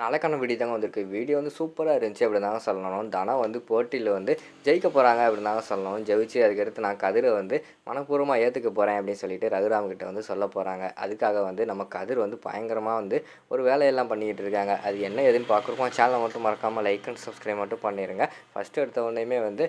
நாளைக்கான வீடியோ தாங்க வந்திருக்கு. வீடியோ வந்து சூப்பராக இருந்துச்சு அப்படின்னு தாங்க சொல்லணும். தனா வந்து போட்டியில் வந்து ஜெயிக்க போகிறாங்க அப்படின்னு தாங்க சொல்லணும். ஜெயிச்சு அதுக்கடுத்து நான் கதிரை வந்து மனப்பூர்வமாக ஏற்றுக்க போகிறேன் அப்படின்னு சொல்லிட்டு ரகுராம் கிட்ட வந்து சொல்ல போகிறாங்க அதுக்காக வந்து நம்ம கதிர் வந்து பயங்கரமாக வந்து ஒரு வேலையெல்லாம் பண்ணிக்கிட்டு இருக்காங்க. அது என்ன ஏதுன்னு பார்க்குறோமோ சேனலை மட்டும் மறக்காமல் லைக் அண்ட் சப்ஸ்கிரைப் மட்டும் பண்ணிடுங்க ஃபஸ்ட்டு எடுத்த உடனேயுமே வந்து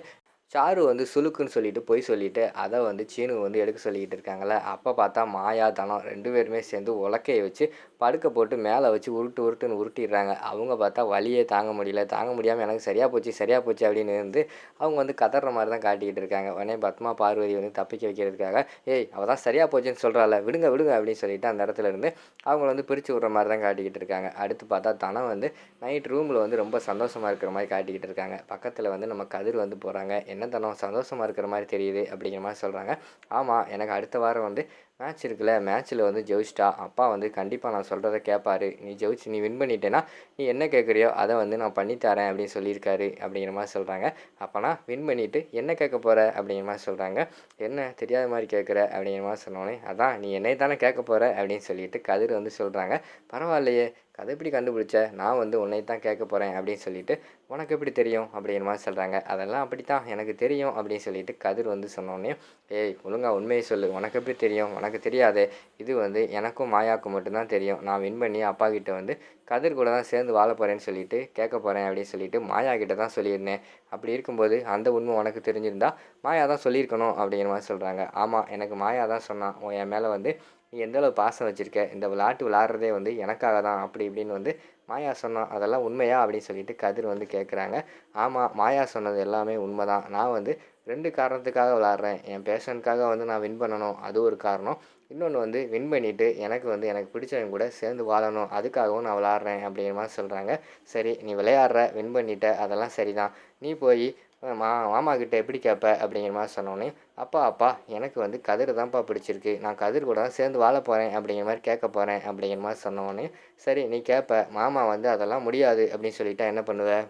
சாரு வந்து சுலுக்குன்னு சொல்லிட்டு பொய் சொல்லிட்டு அதை வந்து சீனு வந்து எடுக்க சொல்லிக்கிட்டு இருக்காங்களே அப்போ பார்த்தா மாயா தனம் ரெண்டு பேருமே சேர்ந்து உலக்கையை வச்சு படுக்க போட்டு மேலே வச்சு உருட்டு உருட்டுன்னு உருட்டிடுறாங்க. அவங்க பார்த்தா வலியே தாங்க முடியல. தாங்க முடியாமல் எனக்கு சரியாக போச்சு சரியாக போச்சு அப்படின்னு இருந்து அவங்க வந்து கதற மாதிரி தான் காட்டிக்கிட்டு இருக்காங்க. உடனே பத்மா பார்வதி வந்து தப்பிக்க வைக்கிறதுக்காக ஏய் அவள் தான் சரியாக போச்சுன்னு சொல்கிறாள் விடுங்க விடுங்க அப்படின்னு சொல்லிட்டு அந்த இடத்துல இருந்து அவங்கள வந்து பிரித்து விட்ற மாதிரி தான் காட்டிக்கிட்டு இருக்காங்க. அடுத்து பார்த்தா தனம் வந்து நைட் ரூமில் வந்து ரொம்ப சந்தோஷமாக இருக்கிற மாதிரி காட்டிக்கிட்டு இருக்காங்க. பக்கத்தில் வந்து நம்ம கதிர் வந்து போகிறாங்க தனம் சந்தோஷமாக இருக்கிற மாதிரி தெரியுது அப்படிங்கிற மாதிரி சொல்கிறாங்க ஆமாம் எனக்கு அடுத்த வாரம் வந்து மேட்ச் இருக்குல்ல மேட்ச்சில் வந்து ஜெயிச்சிட்டா அப்பா வந்து கண்டிப்பாக நான் சொல்கிறத கேட்பார் நீ ஜெயிச்சு நீ வின் பண்ணிட்டேன்னா நீ என்ன கேட்குறியோ அதை வந்து நான் பண்ணித்தரேன் அப்படின்னு சொல்லியிருக்காரு அப்படிங்கிற மாதிரி சொல்கிறாங்க அப்போனா வின் பண்ணிவிட்டு என்ன கேட்க போகிற அப்படிங்கிற மாதிரி சொல்கிறாங்க என்ன தெரியாத மாதிரி கேட்குற அப்படிங்கிற மாதிரி சொன்னோன்னே அதான் நீ என்னை தானே கேட்க போகிற அப்படின்னு சொல்லிட்டு கதிர் வந்து சொல்கிறாங்க பரவாயில்லையே கதை எப்படி கண்டுபிடிச்ச? நான் வந்து உன்னை தான் கேட்க போகிறேன் அப்படின்னு சொல்லிட்டு உனக்கு எப்படி தெரியும்? அப்படிங்கிற மாதிரி சொல்கிறாங்க அதெல்லாம் அப்படி தான் எனக்கு தெரியும் அப்படின்னு சொல்லிட்டு கதிர் வந்து சொன்னோடனே ஏய் ஒழுங்கா உண்மையை சொல்லு. உனக்கு எப்படி தெரியும்? உனக்கு தெரியாதே. இது வந்து எனக்கும் மாயாவுக்கும் மட்டும்தான் தெரியும். நான் வின் பண்ணி அப்பா கிட்ட வந்து கதிர் கூட தான் சேர்ந்து வாழ போகிறேன்னு சொல்லிட்டு கேட்க போகிறேன் அப்படின்னு சொல்லிட்டு மாயா கிட்ட தான் சொல்லியிருந்தேன். அப்படி இருக்கும்போது அந்த உண்மை உனக்கு தெரிஞ்சிருந்தா மாயா தான் சொல்லியிருக்கணும் அப்படிங்கிற மாதிரி சொல்கிறாங்க ஆமாம் எனக்கு மாயா தான் சொன்னான். என் மேலே வந்து நீ எந்தளவு பாசம் வச்சுருக்க? இந்த விளையாட்டு விளாட்றதே வந்து எனக்காக தான். அப்படி இப்படின்னு வந்து மாயா சொன்னான் அதெல்லாம் உண்மையா? அப்படின்னு சொல்லிட்டு கதிர் வந்து கேட்குறாங்க ஆமாம் மாயா சொன்னது எல்லாமே உண்மை தான் நான் வந்து ரெண்டு காரணத்துக்காக விளாட்றேன் என் பேஷனுக்காக வந்து நான் வின் பண்ணணும். அது ஒரு காரணம். இன்னொன்று வந்து வின் பண்ணிவிட்டு எனக்கு வந்து எனக்கு பிடிச்சவங்க கூட சேர்ந்து வாழணும். அதுக்காகவும் நான் விளாட்றேன் அப்படிங்கிற மாதிரி சொல்கிறாங்க சரி நீ விளையாடுற வின் பண்ணிட்ட அதெல்லாம் சரி தான் நீ போய் மா மாமா கிட்ட எப்படி கேட்ப அப்படிங்கிற மாதிரி சொன்னோன்னே அப்பா அப்பா எனக்கு வந்து கதிர் தான்ப்பா பிடிச்சிருக்கு. நான் கதிர் கூட தான் சேர்ந்து வாழ போகிறேன் அப்படிங்கிற மாதிரி கேட்க போகிறேன் அப்படிங்கிற மாதிரி சொன்னோன்னே சரி நீ கேட்ப மாமா வந்து அதெல்லாம் முடியாது. அப்படின்னு சொல்லிட்டா என்ன பண்ணுவேன்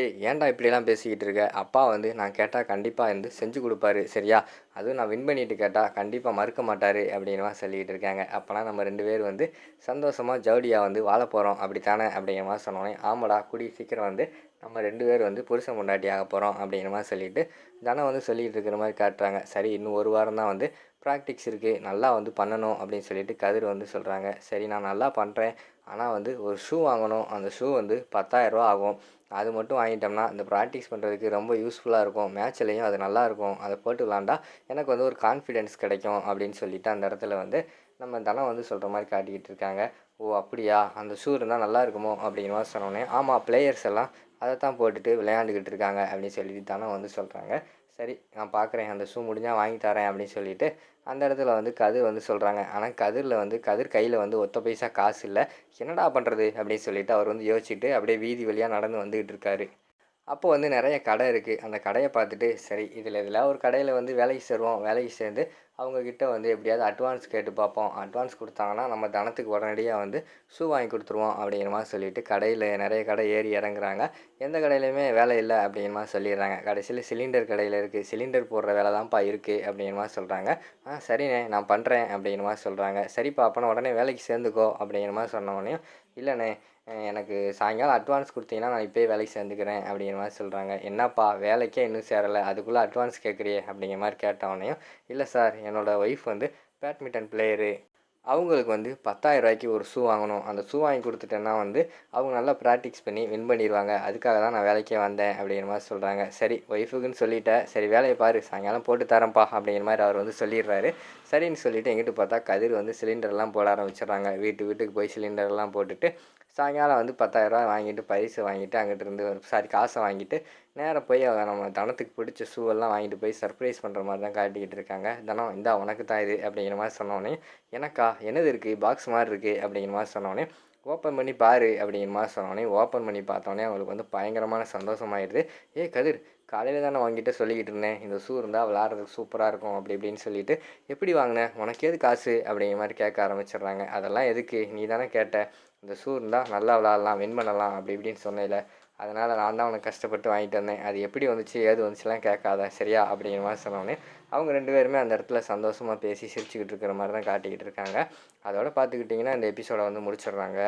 ஏய் ஏன்டா இப்படிலாம் பேசிக்கிட்டு இருக்க? அப்பா வந்து நான் கேட்டால் கண்டிப்பாக வந்து செஞ்சு கொடுப்பாரு சரியா? அதுவும் நான் வின் பண்ணிட்டு கேட்டால் கண்டிப்பாக மறுக்க மாட்டார் அப்படிங்கிற சொல்லிக்கிட்டு இருக்காங்க. அப்போலாம் நம்ம ரெண்டு பேர் வந்து சந்தோஷமாக ஜவுடியாக வந்து வாழ போகிறோம் அப்படித்தானே? அப்படிங்கிற மாதிரி சொன்னோன்னே ஆமாடா கூடி சீக்கிரம் வந்து நம்ம ரெண்டு பேர் வந்து புருஷன் பொண்டாட்டி ஆக போகிறோம் அப்படிங்கிற மாதிரி சொல்லிட்டு ஜனம் வந்து சொல்லிகிட்டு இருக்கிற மாதிரி காட்டுறாங்க. சரி இன்னும் ஒரு வாரம் தான் வந்து ப்ராக்டிக்ஸ் இருக்குது நல்லா வந்து பண்ணணும் அப்படின்னு சொல்லிட்டு கதிர் வந்து சொல்கிறாங்க சரி நான் நல்லா பண்ணுறேன் ஆனால் வந்து ஒரு ஷூ வாங்கணும். அந்த ஷூ வந்து பத்தாயிரரூவா ஆகும். அது மட்டும் வாங்கிட்டோம்னா இந்த ப்ராக்டிஸ் பண்ணுறதுக்கு ரொம்ப யூஸ்ஃபுல்லாக இருக்கும். மேட்ச்லேயும் அது நல்லாயிருக்கும் அதை போட்டு விளாண்டா எனக்கு வந்து ஒரு கான்ஃபிடென்ஸ் கிடைக்கும் அப்படின்னு சொல்லிட்டு அந்த இடத்துல வந்து நம்ம தனம் வந்து சொல்கிற மாதிரி காட்டிக்கிட்டு இருக்காங்க. ஓ அப்படியா? அந்த ஷூ இருந்தால் நல்லா இருக்குமோ? அப்படின்னு சொன்னோடனே ஆமாம் பிளேயர்ஸ் எல்லாம் அதை தான் போட்டுட்டு விளையாண்டுக்கிட்டு இருக்காங்க அப்படின்னு சொல்லிட்டு தானே வந்து சொல்கிறாங்க சரி நான் பார்க்குறேன் அந்த ஷூ முடிஞ்சால் வாங்கி தரேன் அப்படின்னு சொல்லிட்டு அந்த இடத்துல வந்து கதிர் வந்து சொல்கிறாங்க ஆனால் கதிரில் வந்து கதிர் கையில் வந்து ஒத்த பைசா காசு இல்லை. என்னடா பண்ணுறது அப்படின்னு சொல்லிட்டு அவர் வந்து யோசிச்சுட்டு அப்படியே வீதி வழியாக நடந்து வந்துக்கிட்டு இருக்காரு. அப்போ வந்து நிறைய கடை இருக்குது அந்த கடையை பார்த்துட்டு சரி இதில் இதில் ஒரு கடையில் வந்து வேலைக்கு சேருவோம் வேலைக்கு சேர்ந்து அவங்கக்கிட்ட வந்து எப்படியாவது அட்வான்ஸ் கேட்டு பார்ப்போம். அட்வான்ஸ் கொடுத்தாங்கன்னா நம்ம தனத்துக்கு உடனடியாக வந்து ஷூ வாங்கி கொடுத்துருவோம் அப்படிங்கிற மாதிரி சொல்லிவிட்டு கடையில் நிறைய கடை ஏறி இறங்குறாங்க. எந்த கடையிலையுமே வேலை இல்லை அப்படிங்கிற மாதிரி சொல்லிடுறாங்க. கடைசியில் சிலிண்டர் கடையில் இருக்குது சிலிண்டர் போடுற வேலை தான்ப்பா இருக்குது அப்படிங்கிற மாதிரி சொல்கிறாங்க ஆ சரிண்ணே நான் பண்ணுறேன் அப்படிங்கிற மாதிரி சொல்கிறாங்க சரிப்பா அப்போனா உடனே வேலைக்கு சேர்ந்துக்கோ அப்படிங்கிற மாதிரி சொன்னோடனே இல்லைண்ணே எனக்கு சாயங்காலம் அட்வான்ஸ் கொடுத்தீங்கன்னா நான் இப்போயே வேலைக்கு சேர்ந்துக்கிறேன் அப்படிங்கிற மாதிரி சொல்கிறாங்க என்னப்பா வேலைக்கே இன்னும் சேரலை அதுக்குள்ளே அட்வான்ஸ் கேட்குறியே அப்படிங்கிற மாதிரி கேட்டவனையும் இல்லை சார் என்னோடய ஒய்ஃப் வந்து பேட்மிண்டன் பிளேயரு அவங்களுக்கு வந்து பத்தாயிரம் ரூபாய்க்கு ஒரு ஷூ வாங்கணும். அந்த ஷூ வாங்கி கொடுத்துட்டேன்னா வந்து அவங்க நல்லா ப்ராக்டிக்ஸ் பண்ணி வின் பண்ணிடுவாங்க. அதுக்காக தான் நான் வேலைக்கே வந்தேன் அப்படிங்கிற மாதிரி சொல்கிறாங்க சரி ஒய்ஃபுக்குன்னு சொல்லிட்டேன். சரி வேலையை பாரு. சாயங்காலம் போட்டு தரேன்ப்பா அப்படிங்கிற மாதிரி அவர் வந்து சொல்லிடுறாரு. சரின்னு சொல்லிவிட்டு எங்கிட்டு பார்த்தா கதிர் வந்து சிலிண்டர்லாம் போட ஆரம்பிச்சிடுறாங்க. வீட்டு வீட்டுக்கு போய் சிலிண்டர்லாம் போட்டுட்டு சாயங்காலம் வந்து பத்தாயிரரூவா வாங்கிட்டு பரிசு வாங்கிட்டு அங்கிட்டு இருந்து சாரி காசை வாங்கிட்டு நேராக போய் நம்ம தனத்துக்கு பிடிச்ச ஷூவெல்லாம் வாங்கிட்டு போய் சர்ப்ரைஸ் பண்ணுற மாதிரி தான் காட்டிக்கிட்டு இருக்காங்க. தனம் இந்தா உனக்கு தான் இது அப்படிங்கிற மாதிரி சொன்னோடனே எனக்கா என்னது இருக்குது பாக்ஸ் மாதிரி இருக்குது அப்படிங்கிற மாதிரி சொன்னோடனே ஓப்பன் பண்ணி பாரு அப்படிங்கிற மாதிரி சொன்னோடனே ஓப்பன் பண்ணி பார்த்தோன்னே அவங்களுக்கு வந்து பயங்கரமான சந்தோஷமாயிடுது ஏ கதிர் காலையில் தானே வாங்கிட்டு சொல்லிக்கிட்டு இருந்தேன். இந்த ஷூ இருந்தால் விளாட்றதுக்கு சூப்பராக இருக்கும் அப்படி இப்படின்னு சொல்லிட்டு எப்படி வாங்கினேன் உனக்கு எது காசு? அப்படிங்கிற மாதிரி கேட்க ஆரம்பிச்சிடுறாங்க. அதெல்லாம் எதுக்கு? நீ தானே கேட்ட. இந்த ஷூ இருந்தால் நல்லா விளாட்லாம் வின் பண்ணலாம் அப்படி இப்படின்னு சொன்னேல அதனால் நான் தான் உனக்கு கஷ்டப்பட்டு வாங்கிட்டு வந்தேன். அது எப்படி வந்துச்சு ஏது வந்துச்சுலாம் கேட்காத சரியா? அப்படிங்கிற மாதிரி சொன்னோடனே அவங்க ரெண்டு பேருமே அந்த இடத்துல சந்தோஷமாக பேசி சிரிச்சுக்கிட்டு இருக்கிற மாதிரி தான் காட்டிக்கிட்டு இருக்காங்க. அதோட பார்த்துக்கிட்டிங்கன்னா இந்த எபிசோடை வந்து முடிச்சிடுறாங்க.